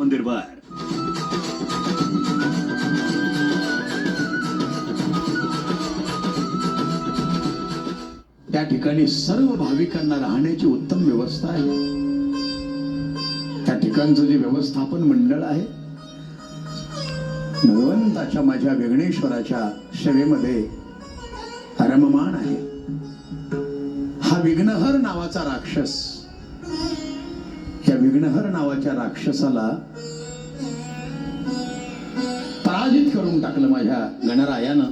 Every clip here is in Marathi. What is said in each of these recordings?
मंदिरवर त्या ठिकाणी सर्व भाविकांना राहण्याची उत्तम व्यवस्था आहे. त्या ठिकाणचं जे व्यवस्थापन मंडळ आहे भगवंताच्या माझ्या विघ्नेश्वराच्या सेवेमध्ये रममाण आहे. हा विघ्नहर नावाचा राक्षस त्या विघ्नहर नावाच्या राक्षसाला पराजित करून टाकलं माझ्या गणरायानं.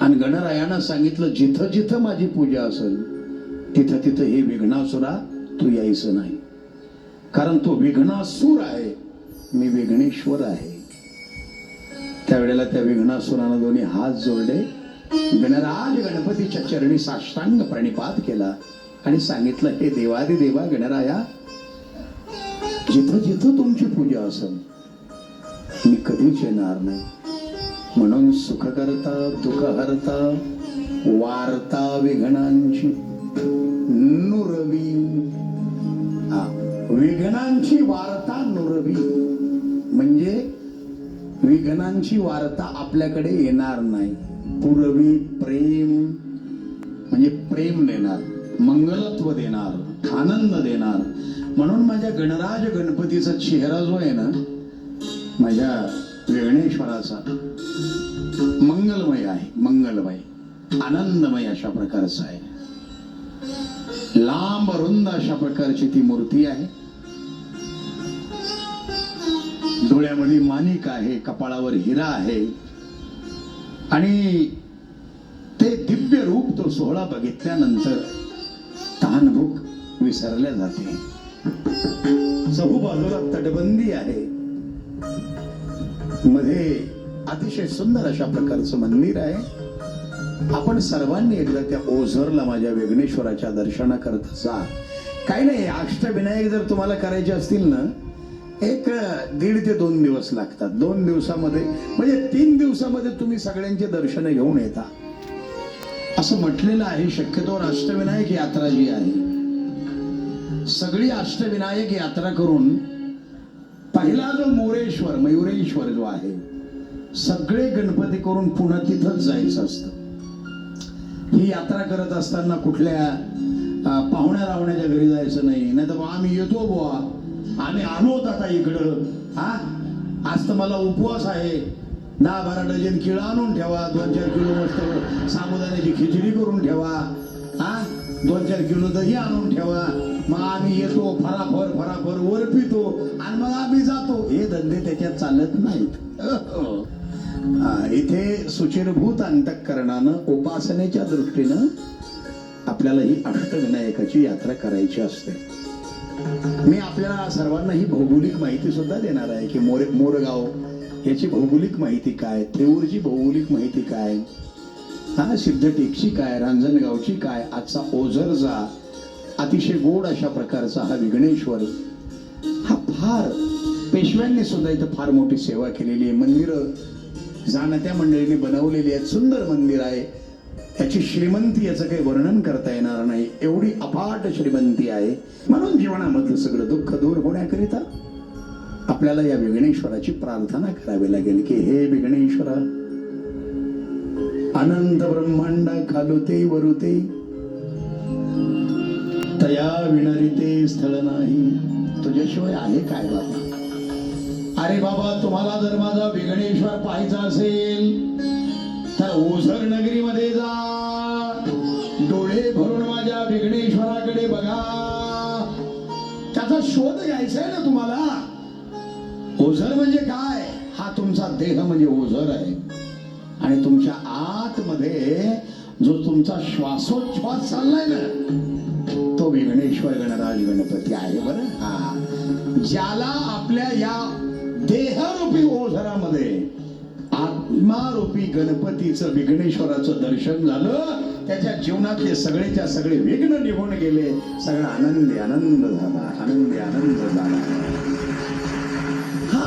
आणि गणरायानं सांगितलं जिथं जिथं माझी पूजा असेल तिथं तिथं हे विघ्नासुरा तू यायचं नाही. कारण तो विघ्नासूर आहे. मी विघ्नेश्वर आहे. त्यावेळेला त्या विघ्नासुरानं दोन्ही हात जोडले. गणराज गणपतीच्या चरणी साष्टांग प्रणिपात केला. आणि सांगितलं हे देवादी देवा गणराया जिथं जिथं तुमची पूजा असेल मी कधीच येणार नाही. म्हणून सुख करता दुःख हरता वार्ता विघ्नांची नुरवी. हा, विघ्नांची वार्ता नुरवी. म्हणजे विघ्नांची वार्ता आपल्याकडे येणार नाही. पुरवी प्रेम म्हणजे प्रेम देणार. मंगलत्व देणार आनंद देणार. म्हणून माझ्या गणराज गणपतीचा चेहरा जो आहे ना माझ्या विघ्नेश्वराचा मंगलमय आहे मंगलमय आनंदमय अशा प्रकारचा आहे. लांब रुंद अशा प्रकारची ती मूर्ती आहे. डोळ्यामध्ये माणिक आहे कपाळावर हिरा आहे. आणि ते दिव्य रूप तो सोहळा बघितल्यानंतर तहानभूक विसरल्या जाते. चहूबाजूला तटबंदी आहे. मध्ये अतिशय सुंदर अशा प्रकारचं मंदिर आहे. आपण सर्वांनी एकदा त्या ओझरला माझ्या विघ्नेश्वराच्या दर्शनाकरता जा. काही नाही अष्टविनायक जर तुम्हाला करायचे असतील ना एक दीड ते दोन दिवस लागतात. दोन दिवसामध्ये म्हणजे तीन दिवसामध्ये तुम्ही सगळ्यांचे दर्शन घेऊन येता. असं म्हटलेलं आहे शक्यतोवर अष्टविनायक यात्रा जी आहे सगळी अष्टविनायक यात्रा करून पहिला जो मोरेश्वर मयुरेश्वर जो आहे सगळे गणपती करून पुन्हा तिथंच जायचं असतं. ही यात्रा करत असताना कुठल्या पाहुण्या रावण्याच्या घरी जायचं नाही. नाही तर आम्ही येतो बुवा. आम्ही आलोत आता इकडं. हा? आज तर मला उपवास आहे. दहा बारा डझन केळं आणून ठेवा. दोन चार किलो मस्त साबुदाण्याची खिचडी करून ठेवा. हा? दोन चार किलो दही आणून ठेवा. मग आम्ही येतो फराफर फराफर वर पितो आणि मग आम्ही जातो. हे धंदे त्याच्यात चालत नाहीत. हा, इथे सुचिरभूत अंतःकरणानं उपासनेच्या दृष्टीनं आपल्याला ही अष्टविनायकाची यात्रा करायची असते. मी आपल्याला सर्वांना ही भौगोलिक माहिती सुद्धा देणार आहे की मोरे मोरगाव याची भौगोलिक माहिती काय? थेऊरची भौगोलिक माहिती काय? हा सिद्धटेकची काय? रांजणगावची काय? आजचा ओझरचा अतिशय गोड अशा प्रकारचा हा विघ्नेश्वर. हा फार पेशव्यांनी सुद्धा इथं फार मोठी सेवा केलेली आहे. मंदिरं जाणत्या मंडळीने बनवलेली आहेत. सुंदर मंदिर आहे. याची श्रीमंती याचं काही वर्णन करता येणार नाही. एवढी अफाट श्रीमंती आहे. म्हणून जीवनामधलं सगळं दुःख दूर होण्याकरिता आपल्याला या विघ्नेश्वराची प्रार्थना करावी लागेल की हे विघ्नेश्वरा अनंत ब्रह्मांड खालुते वरुते तया विणरिते स्थळ नाही. तुझ्याशिवाय आहे काय बाबा? अरे बाबा तुम्हाला जर माझा विघ्नेश्वर पाहायचा असेल तर ओझर नगरीमध्ये जा. डोळे भरून माझ्या विघ्नेश्वराकडे बघा. त्याचा शोध घ्यायचा आहे ना तुम्हाला? म्हणजे काय? हा तुमचा देह म्हणजे ओझर आहे. आणि तुमच्या आतमध्ये जो तुमचा श्वासोच्छ्वास चाललाय ना तो विघ्नेश्वर गणराज गणपती आहे बरं हा ज्याला आपल्या या देहरूपी ओझरामध्ये आत्मारूपी गणपतीचं विघ्नेश्वराचं दर्शन झालं त्याच्या जीवनातले सगळेच्या सगळे विघ्न निघून गेले. सगळा आनंदी आनंद झाला आनंदी आनंद झाला.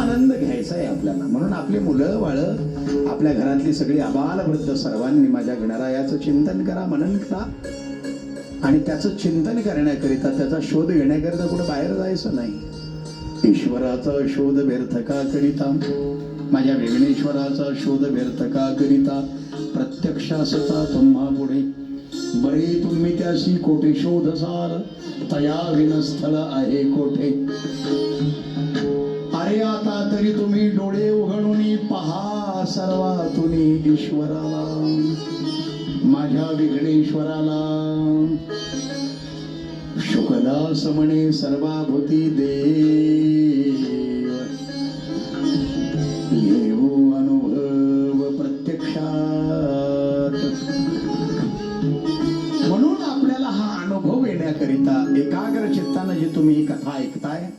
आनंद घ्यायचा आहे आपल्याला. म्हणून आपली मुलं बाळ आपल्या घरातली सगळी आबालवृद्ध सर्वांनी माझ्या गणरायाचं चिंतन करा मनन करा. आणि त्याचं चिंतन करण्याकरिता त्याचा शोध घेण्याकरिता कुठं बाहेर जायचं नाही. ईश्वराचा शोध व्यर्थ का करिता? माझ्या विघ्नेश्वराचा शोध व्यर्थ का करिता? प्रत्यक्ष असता तुम्हा पुढे. बरे तुम्ही त्याशी कोठे शोध सार तया विनस्थळ आहे कोठे? अरे आता तरी तुम्ही डोळे उघडून पहा सर्वातून ईश्वराला माझ्या विघ्नेश्वराला. शुकदास म्हणे सर्वाभूती देव येऊ अनुभव प्रत्यक्षात. म्हणून आपल्याला हा अनुभव येण्याकरिता एकाग्र चित्तानं जी तुम्ही कथा ऐकताय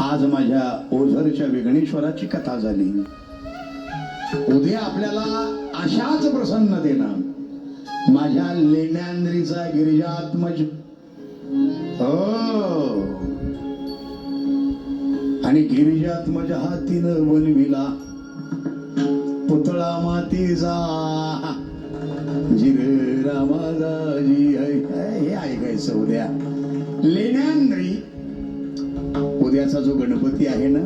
आज माझ्या ओझरच्या विघ्नेश्वराची कथा झाली. उद्या आपल्याला अशाच प्रसन्नतेनं माझ्या लेण्यांद्रीचा गिरिजात्मज हो. आणि गिरिजात्मज हा हातीनं बनविला पुतळा मातीचा. जिर रामाजी हे ऐकायचं उद्या. लेण्यांद्री उद्याचा जो गणपती आहे ना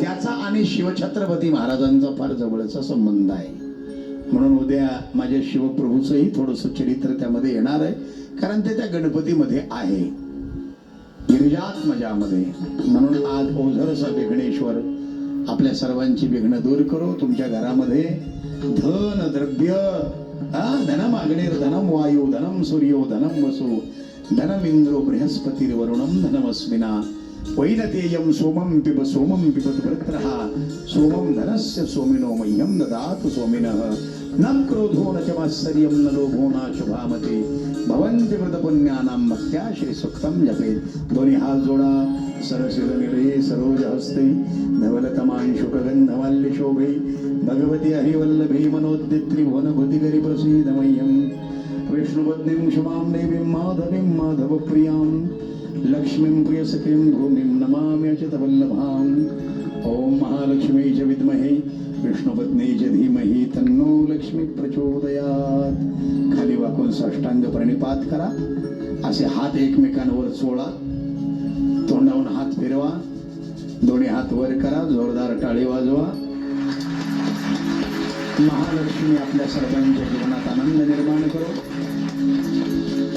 त्याचा आणि शिवछत्रपती महाराजांचा फार जवळचा संबंध आहे. म्हणून उद्या माझ्या शिवप्रभूचंही थोडस चरित्र त्यामध्ये येणार आहे कारण ते त्या गणपतीमध्ये आहे. गिरिजात्मजामध्ये म्हणून आज ओझरचा विघ्नेश्वर आपल्या सर्वांची विघ्न दूर करो तुमच्या घरामध्ये धन द्रव्य हा धनम अग्निर धनम वायू धनम सूर्यो धनम वसु धनम इंद्रो बृहस्पतिर्वरुणम धनमस्मिना वैनतेयं सोमं पिब सोमं पिबत वृत्रः सोमं धनस्य सोमिनो मह्यं ददातु सोमिनः। न क्रोधो न च मात्सर्यं न लोभो न शुभामते। भवन्ति मृतपुण्यानां भक्त्या श्रीसुक्तं जपेत्। दोन्ही हात जोडा सरसिर निलये सरोज हस्ते धवलतमांशुकगन्धमाल्य शोभे भगवती हरिवल्लभे मनोद्दित्री भुवनभूतिकरि प्रसीद मह्यम् विष्णुपत्नीं क्षमां देवीं माधवीं माधवप्रियां लक्ष्मीं प्रियसखीं भूमिं नमामि अचितवल्लभाम् ॐ महालक्ष्मी च विद्महे विष्णुपत्नी च धीमहि तन्नो लक्ष्मी प्रचोदयात। खाली वाकून साष्टांग प्रणिपात करा असे हात एकमेकांवर चोळा तोंडावून हात फिरवा दोन्ही हात वर करा जोरदार टाळी वाजवा। महालक्ष्मी आपल्या सर्वांच्या जीवनात आनंद निर्माण करो।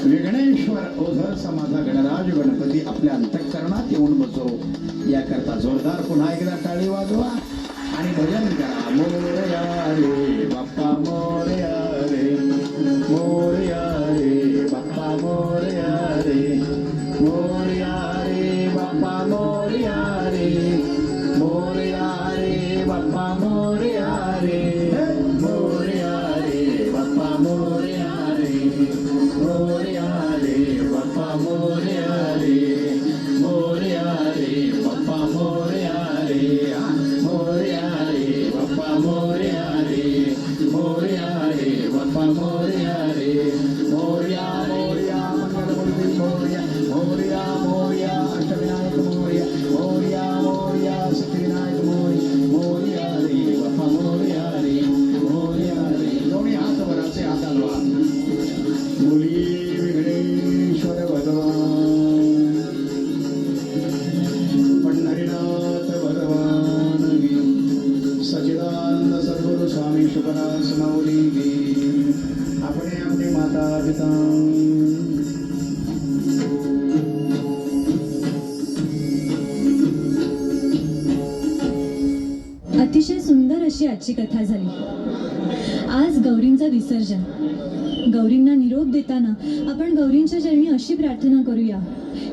विघ्नेश्वर ओझरचा माझा गणराज गणपती आपल्या अंतःकरणात येऊन बसो. याकरता जोरदार पुन्हा एकदा टाळी वाजवा. आणि भजन करा. मोरया रे बाप्पा मोरया रे मोरया रे बाप्पा मोरया सुंदर आजची कथा झाली. आज गौरींचं विसर्जन. गौरींना निरोप देताना आपण गौरींच्या चरणी अशी प्रार्थना करूया.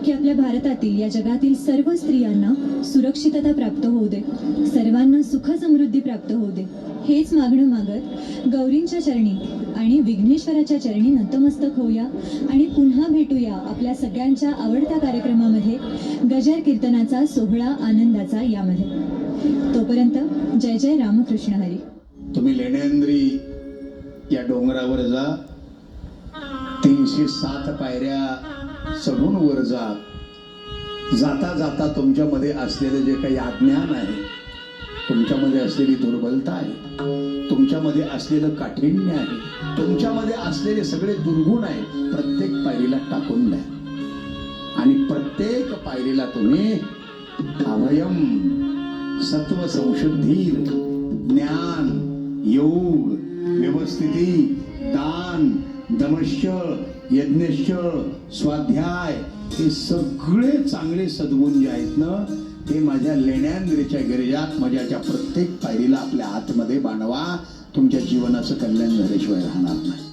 की आपल्या भारतातील या जगातील सर्व स्त्रियांना सुरक्षितता प्राप्त होऊ दे. सर्वांना सुख समृद्धी प्राप्त होऊ दे. हेच मागणं मागत गौरींच्या चरणी आणि विघ्नेश्वराच्या चरणी नतमस्तक होऊया आणि पुन्हा भेटूया आपल्या सगळ्यांच्या आवडत्या कार्यक्रमामध्ये गजर कीर्तनाचा सोहळा आनंदाचा यामध्ये. तोपर्यंत जय जय रामकृष्ण हरी. तुम्ही लेण्यांद्री या डोंगरावर जा. तीनशे सात पायऱ्या चढून वर जा. जाता जाता तुमच्यामध्ये असलेले जे काही अज्ञान आहे तुमच्यामध्ये असलेली दुर्बलता आहे तुमच्यामध्ये असलेलं काठिण्य आहे तुमच्यामध्ये असलेले सगळे दुर्गुण आहे प्रत्येक पायरीला टाकून द्या. आणि प्रत्येक पायरीला तुम्ही अभयम सत्व संशुद्धीर ज्ञान योग व्यवस्थिती दान दमश्य यज्ञेश्वर स्वाध्याय हे सगळे चांगले सद्गुण जे आहेत ना ते माझ्या लेण्यांद्रीच्या गिरिजात माझ्याच्या प्रत्येक पायरीला आपल्या आतमध्ये बांधवा तुमच्या जीवनाचं कल्याण झाल्याशिवाय राहणार नाही.